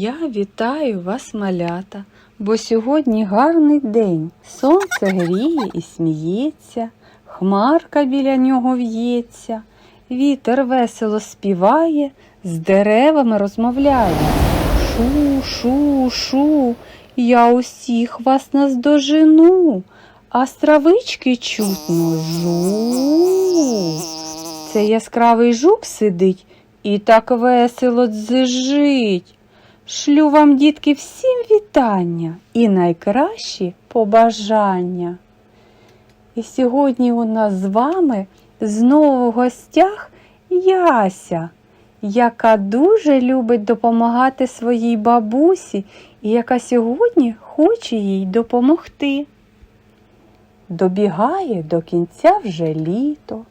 Я вітаю вас, малята, бо сьогодні гарний день. Сонце гріє і сміється, хмарка біля нього в'ється, вітер весело співає, з деревами розмовляє. Шу, шу, шу, я усіх вас наздожену, а з травички чутно жу. Це яскравий жук сидить і так весело дзижить. Шлю вам, дітки, всім вітання і найкращі побажання. І сьогодні у нас з вами знову в гостях Яся, яка дуже любить допомагати своїй бабусі і яка сьогодні хоче їй допомогти. Добігає до кінця вже літо,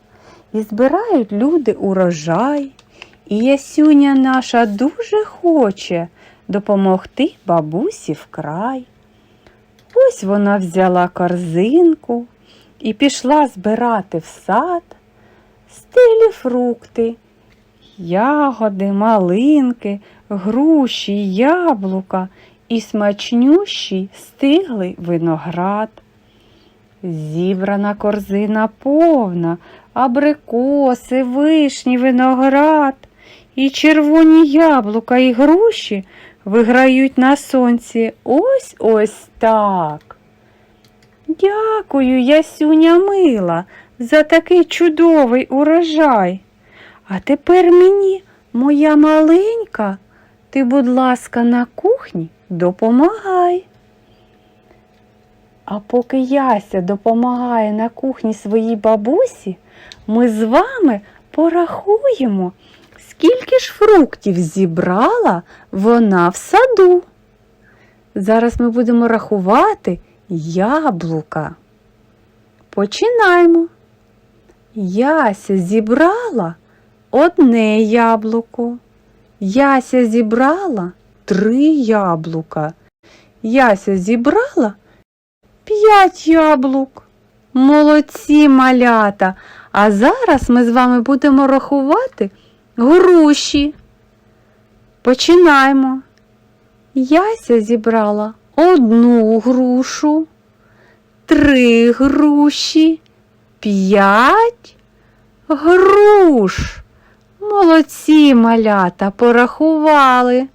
і збирають люди урожай. І Ясюня наша дуже хоче допомогти бабусі вкрай. Ось вона взяла корзинку і пішла збирати в сад стилі фрукти, ягоди, малинки, груші, яблука і смачнющий стиглий виноград. Зібрана корзина повна, абрикоси, вишні, виноград, і червоні яблука і груші виграють на сонці ось ось так. Дякую, ясюня мила, за такий чудовий урожай. А тепер мені, моя маленька, ти, будь ласка, на кухні допомагай. А поки Яся допомагає на кухні своїй бабусі, ми з вами порахуємо, скільки ж фруктів зібрала вона в саду. Зараз ми будемо рахувати яблука. Починаємо. Яся зібрала одне яблуко. Яся зібрала три яблука. Яся зібрала п'ять яблук. Молодці малята. А зараз ми з вами будемо рахувати груші. Починаємо. Яся зібрала одну грушу, три груші, п'ять груш. Молодці малята порахували.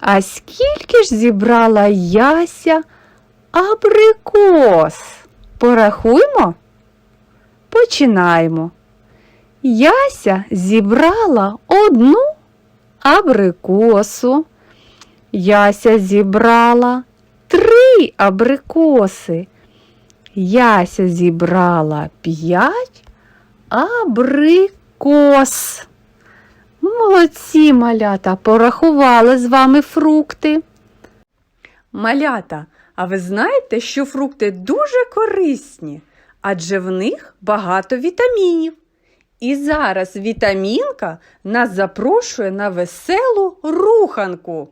А скільки ж зібрала Яся абрикос? Порахуймо? Починаємо. Яся зібрала одну абрикосу. Яся зібрала три абрикоси. Яся зібрала п'ять абрикос. Молодці малята, порахували з вами фрукти. Малята, а ви знаєте, що фрукти дуже корисні, адже в них багато вітамінів. І зараз вітамінка нас запрошує на веселу руханку.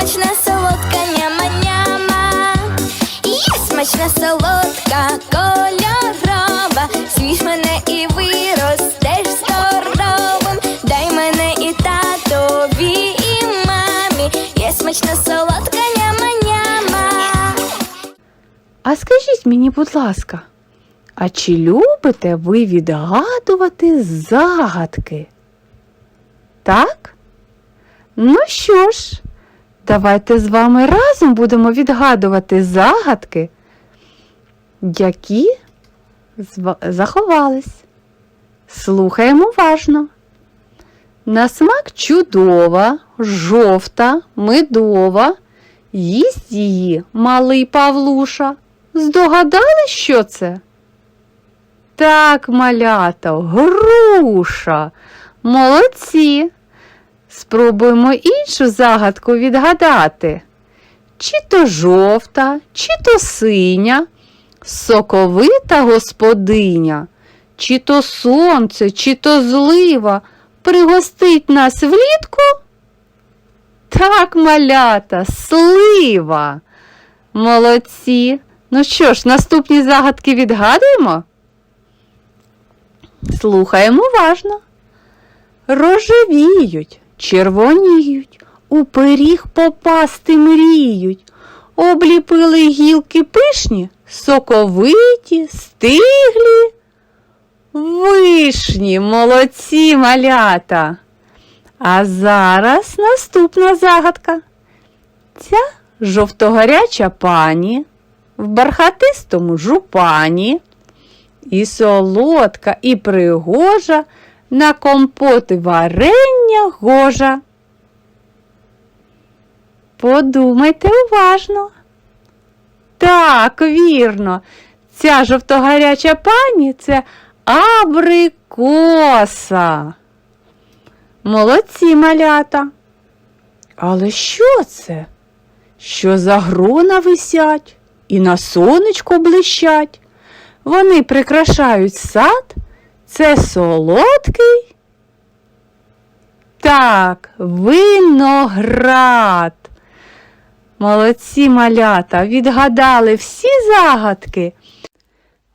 Смачна солодка няма-няма. Я смачна солодка, кольорова, Свіж мене і виростеш здоровим. Дай мене і татові, і мамі. Я смачна солодка, няма-няма. А скажіть мені, будь ласка, а чи любите ви відгадувати загадки? Так? Ну що ж, давайте з вами разом будемо відгадувати загадки, які заховались. Слухаємо уважно. На смак чудова, жовта, медова, їсть її малий Павлуша. Здогадали, що це? Так, малята, груша. Молодці. Спробуємо іншу загадку відгадати. Чи то жовта, чи то синя, соковита господиня, чи то сонце, чи то злива пригостить нас влітку? Так, малята, слива. Молодці. Ну що ж, наступні загадки відгадуємо? Слухаємо уважно. Рожевіють, червоніють, у пиріг попасти мріють. Обліпили гілки пишні, соковиті, стиглі. Вишні, молодці малята. А зараз наступна загадка. Ця жовтогоряча пані в бархатистому жупані, і солодка, і пригожа, на компоти варення гожа. Подумайте уважно. Так, вірно, ця жовтогаряча пані це абрикоса. Молодці малята. Але що це? Що за грона висять і на сонечку блищать? Вони прикрашають сад. Це солодкий. Так, виноград. Молодці малята, відгадали всі загадки.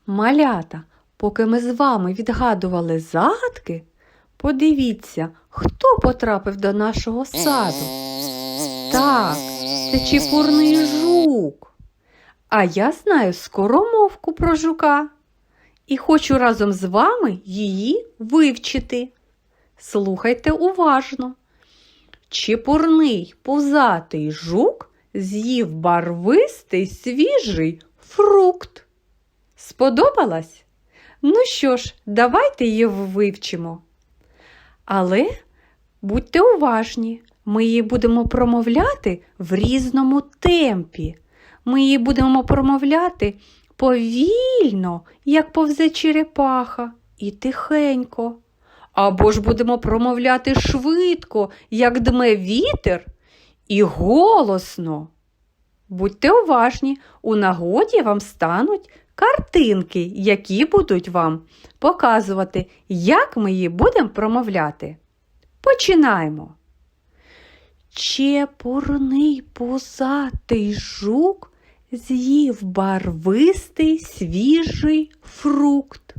Малята, поки ми з вами відгадували загадки, подивіться, хто потрапив до нашого саду. Так, це чепурний жук. А я знаю скоромовку про жука і хочу разом з вами її вивчити. Слухайте уважно. Чепурний пузатий жук з'їв барвистий свіжий фрукт. Сподобалась? Ну що ж, давайте її вивчимо. Але будьте уважні, ми її будемо промовляти в різному темпі. Ми її будемо промовляти повільно, як повзе черепаха, і тихенько. Або ж будемо промовляти швидко, як дме вітер, і голосно. Будьте уважні, у нагоді вам стануть картинки, які будуть вам показувати, як ми її будемо промовляти. Починаємо. Чепурний пузатий жук з'їв барвистий свіжий фрукт.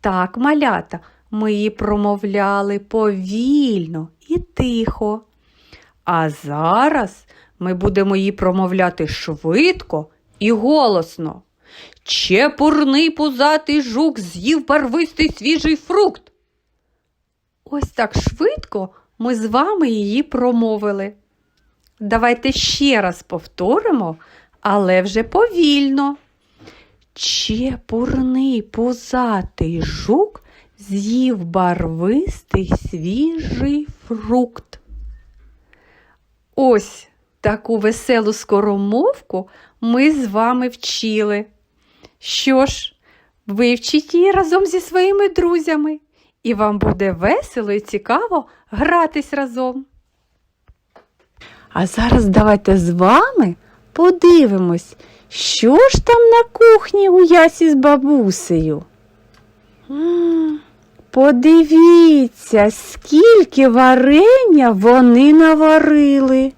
Так, малята, ми її промовляли повільно і тихо. А зараз ми будемо її промовляти швидко і голосно. Чепурний пузатий жук з'їв барвистий свіжий фрукт. Ось так швидко ми з вами її промовили. Давайте ще раз повторимо, але вже повільно. Чепурний пузатий жук з'їв барвистий свіжий фрукт. Ось таку веселу скоромовку ми з вами вчили. Що ж, вивчіть її разом зі своїми друзями, і вам буде весело і цікаво гратись разом. А зараз давайте з вами подивимось, що ж там на кухні у ясі з бабусею. Подивіться, скільки варення вони наварили.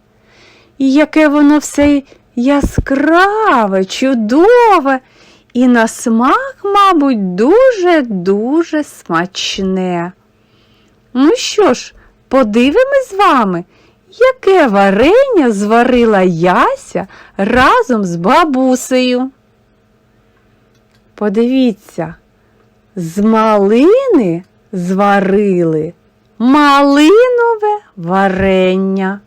І яке воно все яскраве, чудове, і на смак, мабуть, дуже-дуже смачне. Ну що ж, подивимось з вами, яке варення зварила Яся разом з бабусею. Подивіться, з малини зварили малинове варення.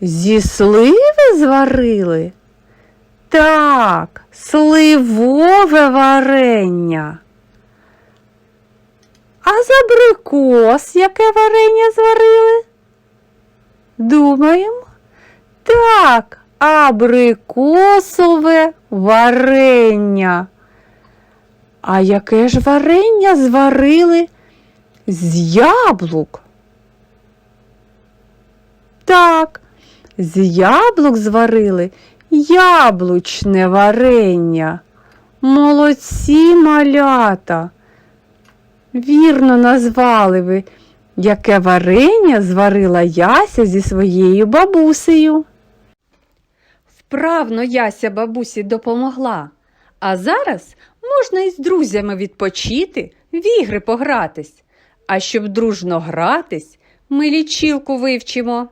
Зі сливи зварили? Так, сливове варення. А з абрикос яке варення зварили? Думаємо? Так, абрикосове варення. А яке ж варення зварили з яблук? Так, з яблук зварили яблучне варення. Молодці малята. Вірно назвали ви, яке варення зварила Яся зі своєю бабусею. Вправно Яся бабусі допомогла. А зараз можна із друзями відпочити, в ігри погратись. А щоб дружно гратись, ми лічилку вивчимо.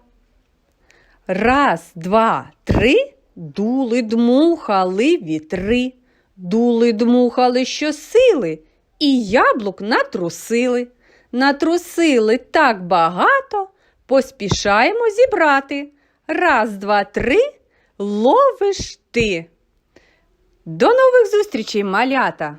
Раз, два, три, дули дмухали вітри, дули дмухали щосили, і яблук натрусили. Натрусили так багато, поспішаємо зібрати. Раз, два, три, ловиш ти. До нових зустрічей, малята!